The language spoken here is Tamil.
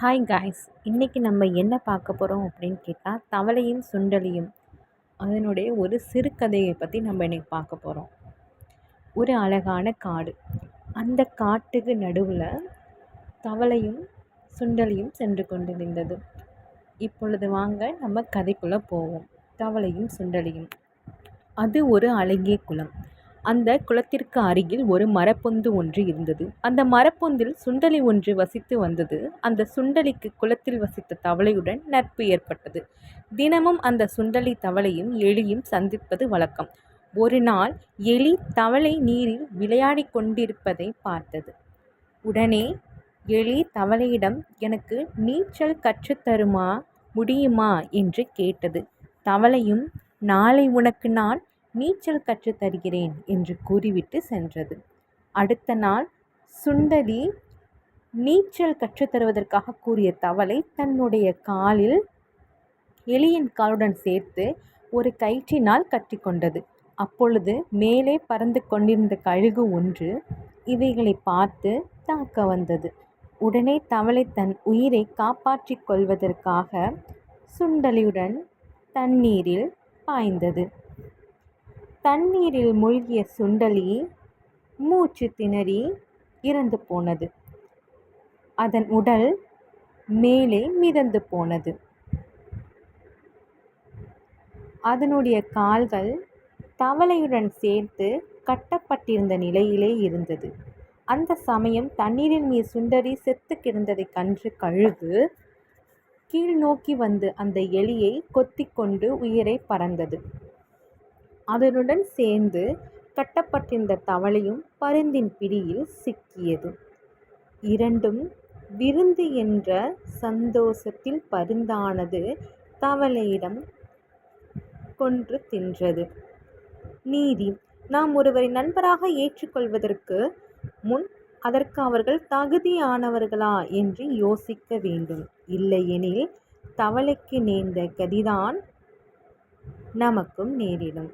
ஹாய் காய்ஸ் இன்றைக்கி நம்ம என்ன பார்க்க போகிறோம் அப்படின்னு கேட்டால் தவளையும் சுண்டலியும். அதனுடைய ஒரு சிறுகதையை பற்றி நம்ம இன்றைக்கி பார்க்க போகிறோம் ஒரு அழகான காடு. அந்த காட்டுக்கு நடுவில் தவளையும் சுண்டலியும் சென்று கொண்டிருந்தது இப்பொழுது வாங்க நம்ம கதைக்குள்ளே போவோம். தவளையும் சுண்டலியும். அது ஒரு அழகிய குளம். அந்த குளத்திற்கு அருகில் ஒரு மரப்பொந்து ஒன்று இருந்தது. அந்த மரப்பொந்தில் சுண்டலி ஒன்று வசித்து வந்தது. அந்த சுண்டலிக்கு குளத்தில் வசித்த தவளையுடன் நட்பு ஏற்பட்டது. தினமும் அந்த சுண்டலி தவளையும் எலியும் சந்திப்பது வழக்கம். ஒரு நாள் எலி தவளை நீரில் விளையாடி கொண்டிருப்பதை பார்த்தது. உடனே எலி தவளையிடம் எனக்கு நீச்சல் கற்றுத்தருமா முடியுமா? என்று கேட்டது. தவளையும் நாளை உனக்கு நான் நீச்சல் கற்றுத் தருகிறேன் என்று கூறிவிட்டு சென்றது. அடுத்த நாள் சுண்டலி நீச்சல் கற்றுத்தருவதற்காக கூறிய தவளை தன்னுடைய காலில் எலியின் காலுடன் சேர்த்து ஒரு கயிற்றினால் கட்டிக்கொண்டது அப்பொழுது மேலே பறந்து கொண்டிருந்த கழுகு ஒன்று இவைகளை பார்த்து தாக்க வந்தது. உடனே தவளை தன் உயிரை காப்பாற்றிக் கொள்வதற்காக சுண்டலியுடன் தண்ணீரில் பாய்ந்தது. தண்ணீரில் மூழ்கிய சுண்டலி மூச்சு திணறி இறந்து போனது. அதன் உடல் மேலே மிதந்து போனது. அதனுடைய கால்கள் தவளையுடன் சேர்த்து கட்டப்பட்டிருந்த நிலையிலே இருந்தது. அந்த சமயம் தண்ணீரின் மீது சுண்டரி செத்து கிடந்ததை கன்று கழுகு கீழ் நோக்கி வந்து அந்த எலியை கொத்திக்கொண்டு உயிரை பறந்தது. அதனுடன் சேர்ந்து கட்டப்பட்டிருந்த தவளையும் பருந்தின் பிடியில் சிக்கியது. இரண்டும் விருந்து என்ற சந்தோஷத்தில் பருந்தானது தவளையிடம் கொன்று தின்றது. நீதி நாம் ஒருவரை நண்பராக ஏற்றுக்கொள்வதற்கு முன் அதற்கு அவர்கள் தகுதியானவர்களா என்று யோசிக்க வேண்டும். இல்லையெனில் தவளைக்கு நேர்ந்த கதிதான் நமக்கும் நேரிடும்.